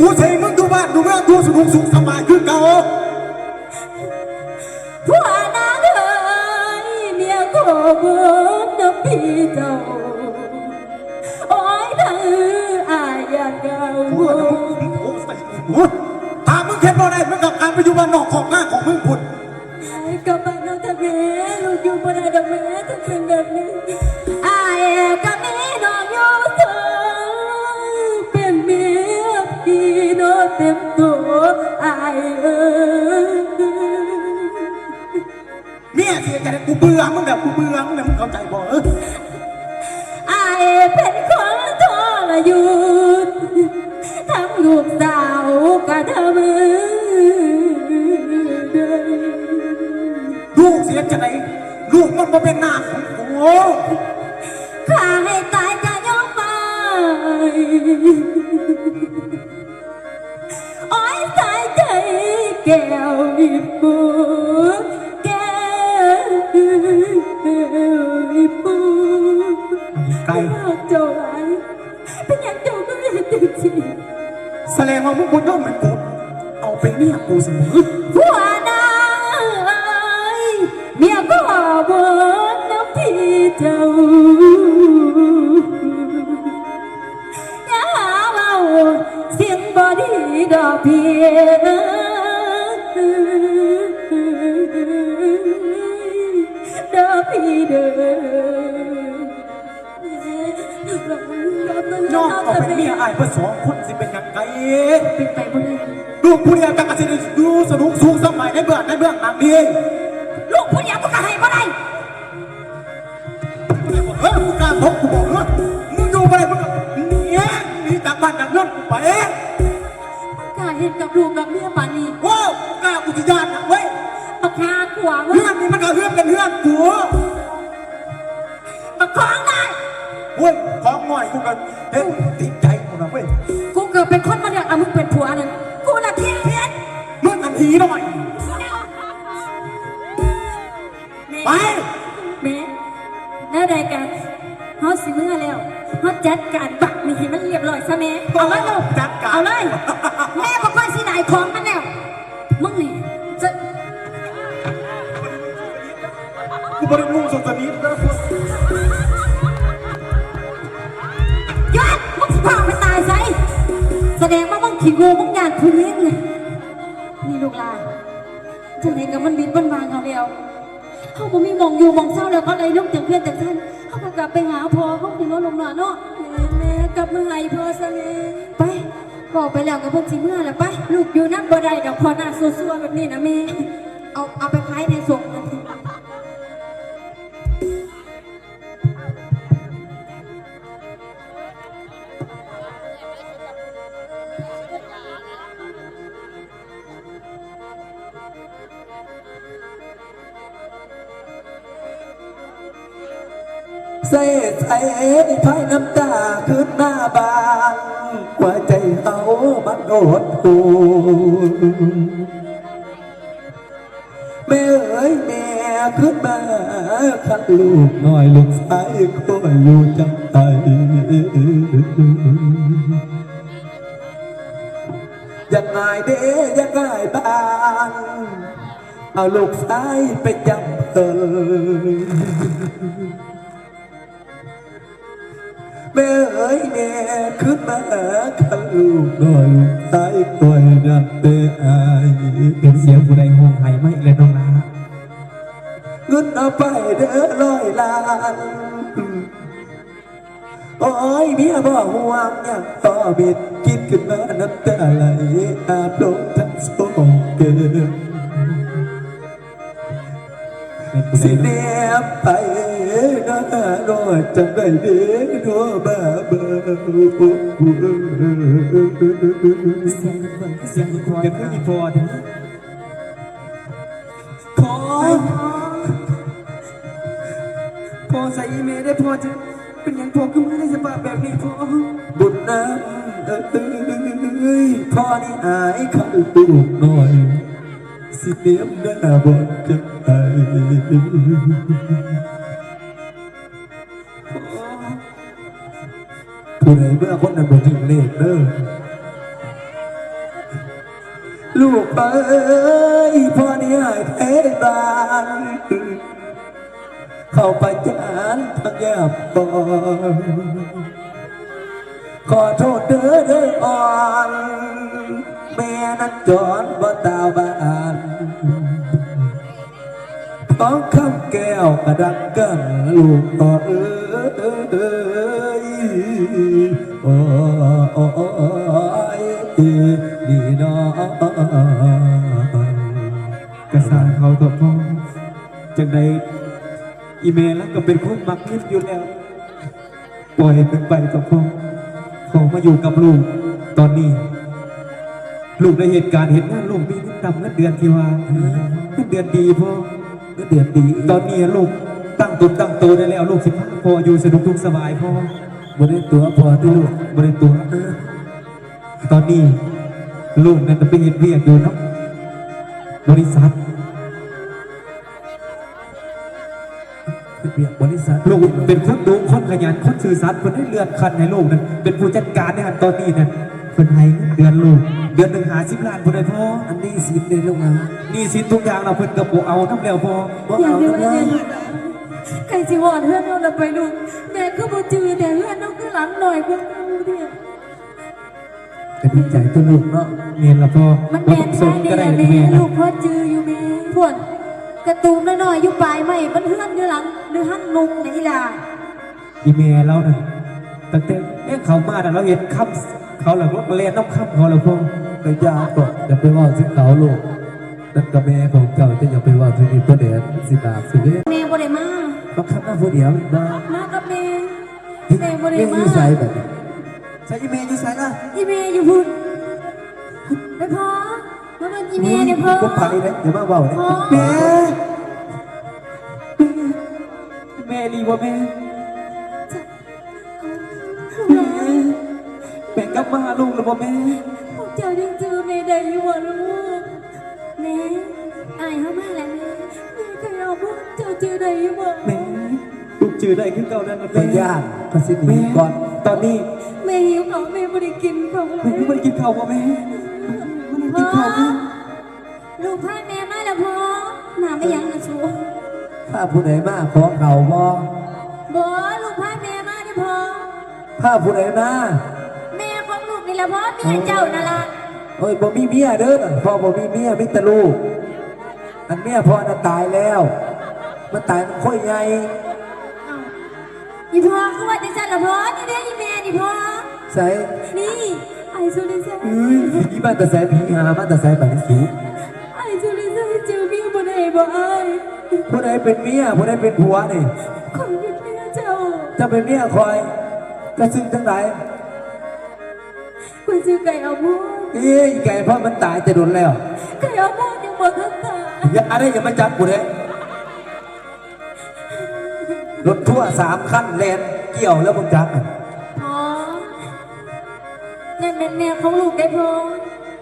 กูใช้มึงดูบ้านดูเมืองดูสนุกสุขสบายคือเก่าผัวนางเอ้ยเมียขอเบิกน้ำพี่เจ้าโอ้ยเธออายอยากเก่าโอ้โหใส่หัวถ้ามึงเข็ดบ่ได้มึงกับการไปอยู่บ้านนอกของหน้าของมึงพุ่นกับบ้านเราทำแม่ลูกอยู่บนดอกแม่ถ้าเป็นแบบนี้อายกับแม่น้องอยู่ เต็มตัวอายเอ้ยเมียเสียใจกูเบื่อมึงแบบกูเบื่อมึงแบบมึงเข้าใจบ่เอออายเป็นคนทรหยุดทั้งลูกสาวกับเธอมือลูกเสียใจลูกมันมาเป็นหน้าของ แสดงว่ามึงบุญย่อมเป็นกูเอาเป็นเมียกูเสมอผัวนายเมียก็เบนน้ำพี่เจ้าอย่าหาเว่าเสียงบอดีดอกเพียดอกพี่เด้อ ย่อมเอาเป็นเมียอายเพื่อสองคนสิเป็นยังไงเป็นไปบ่ได้ลูกผู้เดียวกันก็สิได้ดูสนุกสูงสมัยในเบื้องในเบื้องหลังดีลูกผู้เดียวก็ให้บ่ได้เฮ้ยมึงกล้าทบกูบอกเฮ้ยมึงอยู่ไปมึงก็เนี่ยหนีจากบ้านจากเรือนกูไปกล้าเห็นกับลูกกับเมียป่านนี้ว้าวกล้ากูจะยานนะเว้ยปากคาขวางเรื่องนี้มันก็เรื่องกันเรื่องกูปากคองได้ เว้ยของหน่อยกูกันเฮ้ยติดใจกูนะเว้ยกูเกิดเป็นคนมาเรียกเอามึงเป็นผัวนั่นกูน่ะเพี้ยนเพี้ยนมึงอันทีหน่อยไปแม่แน่ใดกันเฮาสิเมื่อแล้วเฮาจัดการบักนี่ให้มันเรียบร้อยซะแม่เอาเลยลูกจัดการเอาเลยแม่บอกว่าสิได้ของมันแล้วมึงนี่จะกูบริงูสดสนิทนะ แสดงว่ามึงขี้โง่มึงยานผู้หญิงนี่นี่ลูกหลานจังไดกับมันบินมันวางเอาแล้วเขาบ่มีมองอยู่มองเศร้าแล้วก็เลยลุกจากเพื่อนจากท่านเขาก็กลับไปหาพ่อเขาถึงน้อนลงหนาเนาะแม่กลับมาให้พ่อซะแม่ไปบอกไปแล้วกับเพิ่นสิเมื่อแล้วไปลูกอยู่นับบ่ได้ดอกพอหน้าซัวๆแบบนี้นะแม่เอาเอาไปขายในส่ง นั่นสิเสียใจภายน้ำตาขึ้นหน้าบานหัวใจเอามันโอดหูแม่เอ๋ยแม่ขึ้นมาขัดลูกน้อยลูกชายก็อยู่จังไตยังไงเด้ยังไงบ้านเอาลูกชายไปจำเออ แม่เอ๋ยแม่ขึ้นมาหาข้าลูกหน่อยตายคอยนับเตอายเป็นเสียงผู้ใดห่วงไห้ไม่เลยน้องลาเงินเอาไปเด้อร้อยล้านโอ้ยเมียบ่ห่วงยังต่อเบ็ดคิดขึ้นมาน้ำตาไหลอาบลงทั้งสองเกินเป็นผู้ใดสิเนาะเนียบไป น้าน้อยจังได้เด้อนัวบ้าเบิ่เสียงคนเสียงคนกันไม่มีพอถึงพอพอใส่อีเมลได้พอจะเป็นอย่างพอขึ้นมาได้สภาพแบบนี้พอบุญน้ำเอ้ยพอนี่อายขันตูกหน่อยสิเนียมหน้าบนจังไอ ผู้ใดเมื่อคนนั้นบ่ถึงเลขเด้อลูกเอ้ยพ่อนี่หายเพบานเข้าประจานทักยาบอนขอโทษเด้อเด้ออ่อนแม่นั้นจอนบ่ตาบานท้องคำแก้วกระดังกันลูกอ่อเอ้ย โอ้ยดีน้อกระสานเขาต่อพ่อจังใดอีเมลแล้วก็เป็นคนมักเงียบอยู่แล้วปล่อยเป็นไปต่อพ่อขอมาอยู่กับลูกตอนนี้ ลูกในเหตุการณ์เห็นงาลูกมีเงินดำเงินเดือนที่ว่าเงินเดือนดีพ่อก็เดือดดี ตอนนี้ลูกตั้งตนตั้งโตได้แล้วลูกสิบห้าพออยู่สนุกทุกสบายพ่อ บริตัวพอที่ลูกบริตัวเออตอนนี้ลูกนั่นจะไปเห็นเรียกอยู่เนาะบริษัทเปียกบริษัทลูกเป็นคนดูคนขยันคนสื่อสารคนให้เลื่อนคันให้ลูกนั่นเป็นผู้จัดการในหันตอนนี้นั่นคนให้เดือนลูก เดือนหนึ่งหาสิบล้านคนได้พออันนี้สิบเลยลูกนะนี่สินทุกอย่างเราเพิ่นกับปูเอาน้ำแล้วพอว่าอยากเอาดูแล้วแม่นะ ไก่สิวอนเพื่อนเราไปลูกแม่ก็บ่จือแต่เพื่อนน้องก็หลังหน่อยกว่ากูเนี่ยก็ดีใจตัวลูกเนาะเมียนละพอมันบ่แม่ต้องสแท้นเดีก็ยได้แม่แม่ลูกพ่อจืออยู่แม่พวนกระตูมน้อยๆอยู่ปลายไม้มันเพื่อนอยู่หลังหรือหั่นนุงนี่ล่ะอีเมียเราน่ะตั้งแต่เอ๊ะเขามาน่ะเราเห็นคำเขาหลังรถมาเล่นน้ำคำเขาแล้วพอไปยาวก่อนอย่าไปว่าสิเขาลูกนั่นกับแม่ของเจ้าจะอย่าไปว่าที่นี่ตัวเด็ดสิดาบสิเด้แม่บ่ได้มา เขาขับหน้าผู้เดียวบ้ามากับแม่แม่บ่ได้เม่มาอยู่ใส่แบบใส่อีเมย์อยู่ใส่ละอีแม่อยู่พุ่นไปพอมาเป็นอีแม่เนี่ยพ่อพวกพายเลยอย่ามาเบาเลยพ่อแม่แม่รีว่าแม่ลูกหลานแม่กลับมาหาลูกแล้วบ่แม่พวกเจ้ายังเจอแม่ได้อยู่บ่ลูกแม่อายเฮามาแล้วแม่แม่ จ้าเจอได้อยู่บ่แม่ลูกจือได้ขึ้นเก่านั้นนะไปแม่ย่างก็สิหนีแม่ก่อนตอนนี้แม่หิวเขาวแม่บ่ได้กินเขาวเลแม่ยไม่ได้กินข้าวบ่แม่ไม่ได้กินพ่ข้าอวแม่ลูกพาแม่มาแล้วพ่อหนาไม่ยังนะชัวถ้าผู้ใดมาขอเข่าบ่บ่ลูกพาแม่มาดิพ่อถ้าผู้ใดมาแม่ของลูกนี่ละพ่อเมียเจ้านั่นล่ะโอ้ยบ่มีเมียเด้อน่ะพ่อบ่มีเมียมีแต่ลูกอันเมียพ่อน่ะตายแล้ว มันตายมันค่อยใหญ่เอ้าอีพ่อคือว่าจังซั่นล่ะพ่อนี่เด้ออีแม่นี่พ่อใส่นี่ไอ้สุริชัยเอ้ยผีบ้านตะแสผีหาบ้านตะแสแบบนี้สูไอ้สุริชัยเจอเมียบ่ได้บ่อ้ายผู้ใดเป็นเมียผู้ใดเป็นผัวนี่คนเป็นเมียเจ้าจะเป็นเมียคอยกระซึ่งทั้งหลายคนชื่อไก่เอาพ่อเอ้ยไก่พ่อมันตายจะโดนแล้วไก่เอาพ่อยังบ่ทันตายอย่าอะไรอย่ามาจับกูเลย รถทั่วร์สามขั้นแลนเกี่ยวแล้วมึงจับพ่อนั่นเป็นแม่ของลูกได้พ่อ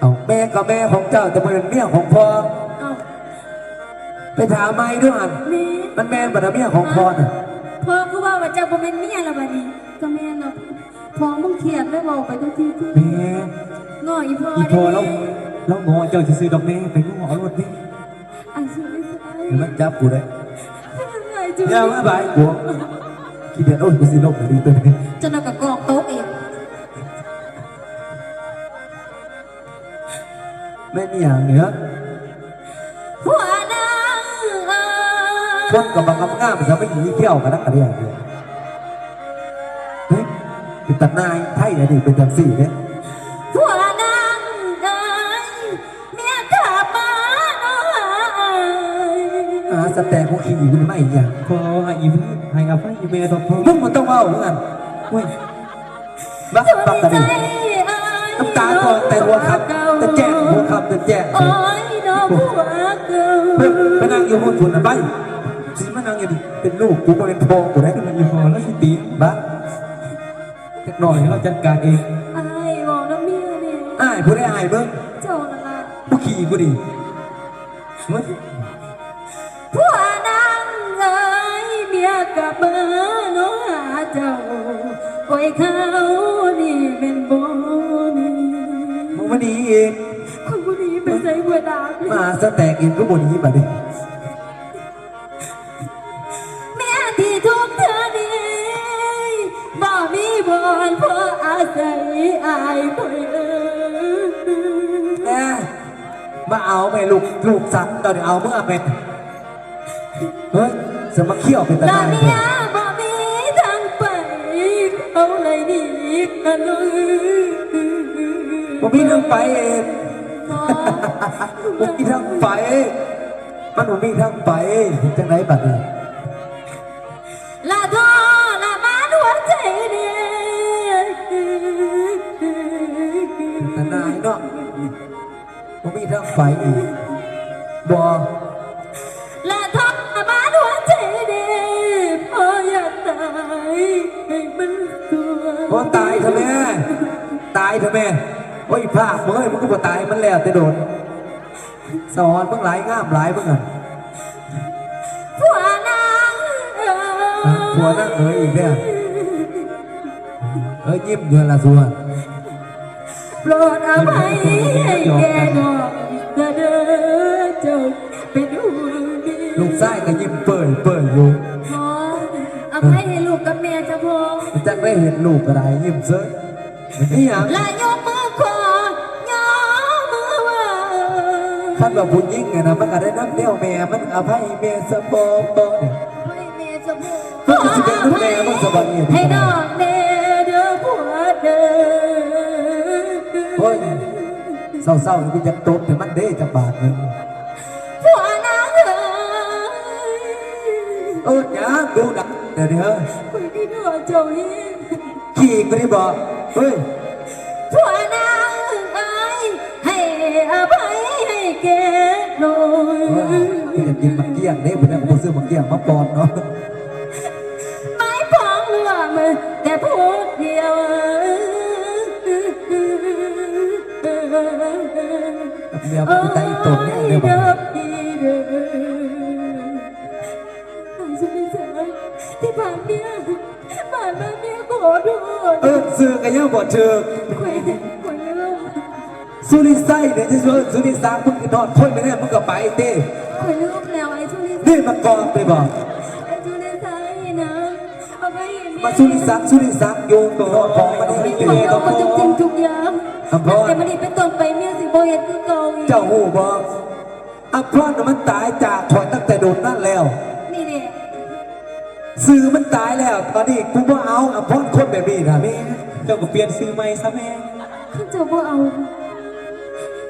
เอาแม่กับแม่ของเจ้าจะเป็นเมียของพ่อเอ้าไปถามไม่ด้วยอันแม่มันแม่นบัดเมียของพ่อน่ะพ่อคือว่าว่าเจ้าบ่แม่นเมียแล้วบัดนี้ก็แม่นเนาะพ่อมึงเครียดเลยเว้าไปทุกทีที่แม่ง้ออีพ่ออีพอได้เราเรางอเจ้าจะซื้อดอกแม่ไปงอรถนี่ไอ้สุริชัยเดี๋ยวมันจับกูเลย ไอ้จุอย่ามาบายกูคิดเดี๋ยวโอ้ยกูสิลบดีตัวนี้จนเอากับกอกโต๊ะเองแม่นี่อย่างเหนือผัวนางเอ่ยคนกับบังคับง่ามจะไม่หนีเที่ยวกันนักอะไรอย่างเดียวเฮ้ยเป็นตัดนายไทยเนี่ยดิเป็นจังสี่เนี่ย สแตงของขี้อยู่ไม่อีกอย่างพอให้อีให้อภัยอีเมลต่อพ่อมึงมันต้องเล่าเหมือนกันเว้ยบักสุบักริกันชัดิยเอ่ยน้ำตาก่อนแต่หัวคำจะแจ้งหัวคำจะแจ้งโอ้ยน้องผัวเกิเฮ้ยนไปนั่งอยู่บนทุนนะไปสิมานั่งอยู่ดิเป็นลูกกูก็เป็นพ่อกูได้อีพอแล้วสิตีบ้าเล็กหน้น่ออยยเราเราจะจัดการเองไอ้บอกน้ำเมียเนี่ยอ้ายผู้ได้อ้ายเบิ้งเจ้านั่นล่ะผู้ขี่กูดิเฮ้ เมียกลับมาเนาะหาเจ้าโอ้ยเขานี่เป็นบ่นี่มึงมาดีอีกคนบุรีเป็นใส่บัวดาบมาสแต็กอินก็บนนี้บัดนี้แม่ที่ทุกเธอนี้บ่มีบอนเพราะอาศัยอายคอยเอ่ยแม่มาเอาไหมลูกลูกสันตอนนี้เอาเมื่อเป็นเฮ้ย จะมาเขี่ยวเป็นตาตอได้นเถนี้อะบ่มีทางไปเขาเลยหนีกันเลยผมมีทางไปเองขอผมมีทางไป มันผมมีทางไปจังไรบัดนี้ละทอละมาดวงใจเดียนานายเนาะผมมีทางไปอีกบ อ้ตายเถอะแม่ตายเถอะแม่โอ้ยภาคเมื่อยมึงก็บ่ตายมันแล้วแต่โดนสอนมึงหลายงามหลายมึงอะผัวนางเอ๋ยผัวนั่งเอ๋ยอีกเนี่ยเอ้ยยิ้มเดือนละส่วนโปรดอภัยให้แกหน่อยเด้อเจ้าเป็นห่วงดีลูกชายก็ยิ้มเปิดเปิดอยู่ขออภัย ให้ลูกกับแม่เจ้าพ่อจักได้เห็นลูกก็ได้ยิ้มเซ้ยนี่หยังและยกมือขอยอมือว่าท่านว่าผู้หญิงไงนะมันก็ได้น้ำเดียวแม่มันอภัยแม่สมองบ่เนี่ยให้แม่เจ้าพ่อมันก็สิเป็นลูกแม่มันสบายเนี่ยให้ดอกแม่เด้อผัวเด้อโอ้ยเศร้าๆนี่กูจะตบแต่มันเด้จะบาดหนึงผัวนางเอ๋ยเออหยังดูดัก เดี๋ยวนี้เฮ้ยคุยที่ดอกเจ้าเองขี่ไปดิบอกเฮ้ยผัวนางเอ๋ยให้อภัยให้แกหน่อยกูอยากกินมักเกี้ยงเด้ผมเนี่ยผมซื้อมักเกี้ยงมาปอนเนาะไม่พองเรือมือแต่พูดเดียวเดี๋ยวมันไปตรงเนี่ยเดี๋ยวบอ อโทษเออซื้อกันยังบ่เชิงขวนแขวนเรื่องสุริไส้เนี่ยจะชวนสุริสามึงก็นอนพ่นไม่ได้มึงก็ไปเต้แขวนเรื่องแล้วไอ้ชุลินี่มากองไปบอกไอ้ชุลิสายนะเอาไปเห็นมาสุริสังสุริสังโยงตัวนอนของมันให้คเตนเดียวมาจุกจริงทุกอย่างแต่มันนี่เป็นต้นไปเมียสิโบเห็นคือเก่าอีกเจ้าหูบอกอำพรอนมันตายจากถอยตั้งแต่โดนนั่นแล้ว ซื้อมันตายแล้วตอนนี้กูว่าเอาอำพรคนแบบนี้นะแม่เจ้าก็เปลี่ยนซื้อใหม่ซะแม่ข้าเจ้าบ่เอา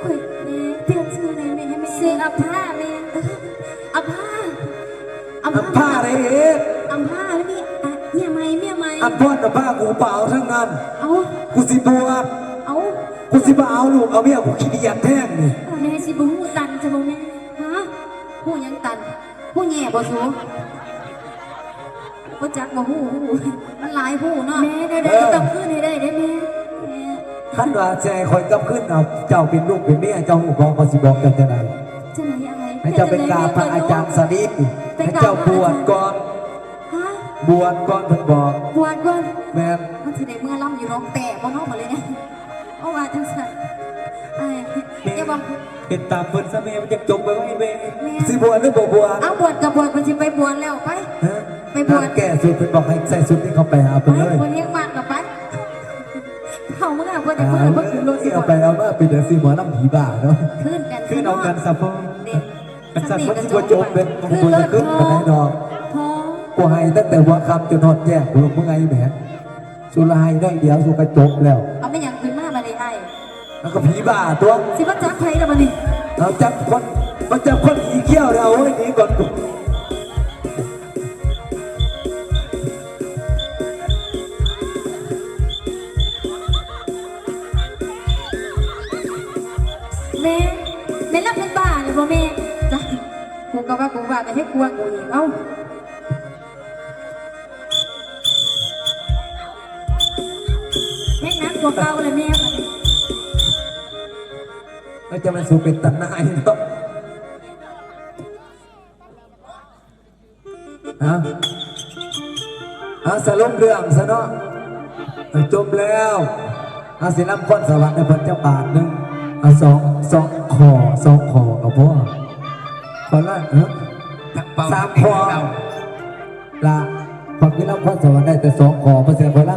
แขวนแม่เปลี่ยนชื่ออะไรแม่ให้แม่ซื้ออับผ้าแม่อับผ้าอับอำผ้าอะไรเอ๊ะอับผ้าแล้วนี่อะเมียไหมเมียไหมอำพรน่ะผ้ากูเปล่าทั้งนั้นเอากูสิบวชเอากูสิมาเอาลูกเอาเมียกูขี้เกียจแท่งนี่แม่สิบ่ฮู้ตันจะบ่แม่ฮะฮู้หยังตันฮู้แง่บ่สู บ่จักบ่ฮู้ฮู้มันหลายฮู้เนาะแม่ได้ได้ต้องคืนให้ได้ได้แม่แม่ท่านว่าใจคอยกลับขึ้นเอาเจ้าเป็นลูกเป็นเมียเจ้าหูบอกก็สิบอกกันจะไหนจะไหนอะไรให้เจ้าเป็นกราบพระอาจารย์สนิทให้เจ้าบวชก่อนฮะบวชก่อนเพิ่นบอกบวชก่อนแม่นมันสิได้เมื่อล่ำอยู่ร้องแต่บ่เนาะมาเลยเนี่ยเอาว่าจังซั่นไอ้อย่าบอกเป็นตามเพิ่นซะแม่มันจะจบไปไว้แม่แม่สิบวชหรือบ่บวชเอาบวชกับบวชมันสิไปบวชแล้วไปฮะ ไปบวชห้ามแก่สุดเพิ่นบอกให้ใส่สุดที่เขาไปหาไปเพิ่นเลยบวชเลี้ยงมากกับไปเขาเมื่อเพื่อจะอ่าเพื่อเพื่อขึ้นรถสิเอาไปเอามาเป็นเดี๋ยวสิหมอน้ำผีบ้าเนาะขึ้นกันขึ้นเอากันซะพ่อเด็กกันสัตว์มันสิบ่จบเป็นของขึ้นคุณรจะถขึ้นพมาได้ดอกพอกูให้ตั้งแต่หัวค่ำจนนอนแจ้งกูลงเมื่อไงแหมสุรายได้เดียวสุกระจบแล้วเอาไม่อย่างขึ้นมามาเลยไอ้แล้วก็ผีบ้าตัวสิว่าจักใครละมันนี่เราจับคนมันจับคนอีเขี้ยวเราเอาไว้หนีก่อน ก็ว่ากูว่าไม่ให้กลัวกูอีกเอ้าแม่นักกว่าเก่าเลยแม่แล้วจะมันสู่เป็นตันนายเนาะฮะฮะสรุปเรื่องซะเนาะเออจบแล้วอาศิลป์พรสวรรค์ในพันเจ้าบาทหนึ่งเอาสองสองขคอสองคอกับพ่อ ขอละเนาะสามคอละความคิดรับความสวรรค์ได้แต่สองคอเพราะฉะนั้นพอร่าง